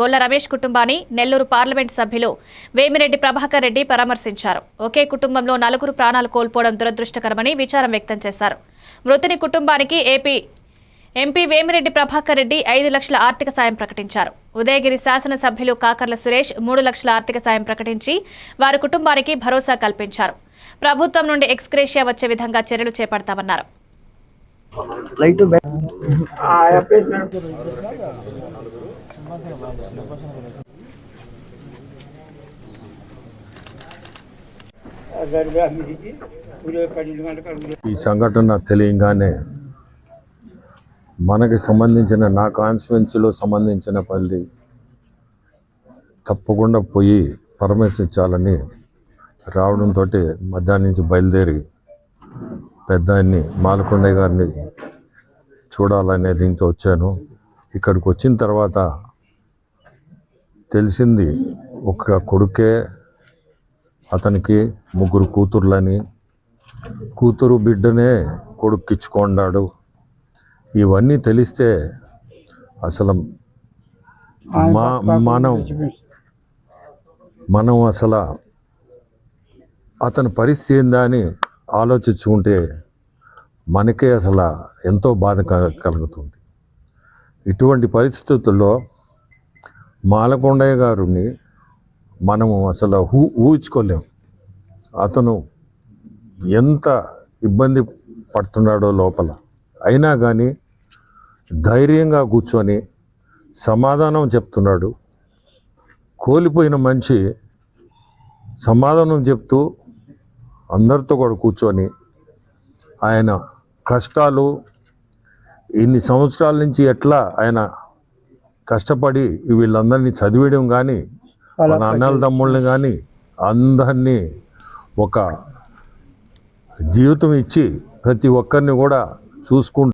గొల్ల రమేష్ కుటుంబాన్ని నెల్లూరు పార్లమెంట్ సభ్యులు వేమిరెడ్డి ప్రభాకర్ రెడ్డి పరామర్శించారు. ఒకే కుటుంబంలో నలుగురు ప్రాణాలు కోల్పోవడం దురదృష్టకరమని విచారం వ్యక్తం చేశారు. మృతుని కుటుంబానికి ఏపీ ఎంపీ వేమిరెడ్డి ప్రభాకర్ రెడ్డి ఐదు లక్షల ఆర్థిక సాయం ప్రకటించారు. ఉదయగిరి శాసనసభ్యులు కాకర్ల సురేష్ మూడు లక్షల ఆర్థిక సాయం ప్రకటించి వారి కుటుంబానికి భరోసా కల్పించారు. ప్రభుత్వం నుండి ఎక్స్గ్రేషియా వచ్చే విధంగా చర్యలు చేపడతామన్నారు. లైట్ ఈ సంఘటన తెలియగానే మనకి సంబంధించిన నా కాన్స్టిట్యున్సీలో సంబంధించిన పల్లి తప్పకుండా పోయి పరామర్శించాలని రావడంతో మధ్యాహ్నం నుంచి బయలుదేరి పెద్ద ఆయన్ని మాలకొండయ్య గారిని చూడాలనే దీంతో వచ్చాను. ఇక్కడికి వచ్చిన తర్వాత తెలిసింది ఒక కొడుకే అతనికి ముగ్గురు కూతుర్లని. కూతురు బిడ్డనే కొడుక్కిచ్చుకొన్నాడు ఇవన్నీ తెలిస్తే అసలు మా మనం మనం అసలు అతని పరిస్థితి ఏందా అని ఆలోచించుకుంటే మనకే అసలు ఎంతో బాధ కలుగుతుంది. ఇటువంటి పరిస్థితుల్లో మాలకొండయ్య గారిని మనము అసలు ఊ ఊహించుకోలేం అతను ఎంత ఇబ్బంది పడుతున్నాడో లోపల. అయినా కానీ ధైర్యంగా కూర్చొని సమాధానం చెప్తున్నాడు. కోల్పోయిన మనిషి సమాధానం చెప్తూ అందరితో కూడా కూర్చొని ఆయన కష్టాలు ఇన్ని సంవత్సరాల నుంచి ఎట్లా ఆయన కష్టపడి వీళ్ళందరినీ చదివేయడం కానీ మన అన్నల తమ్ముళ్ళని కానీ అందరినీ ఒక జీవితం ఇచ్చి ప్రతి ఒక్కరిని కూడా చూసుకుంటూ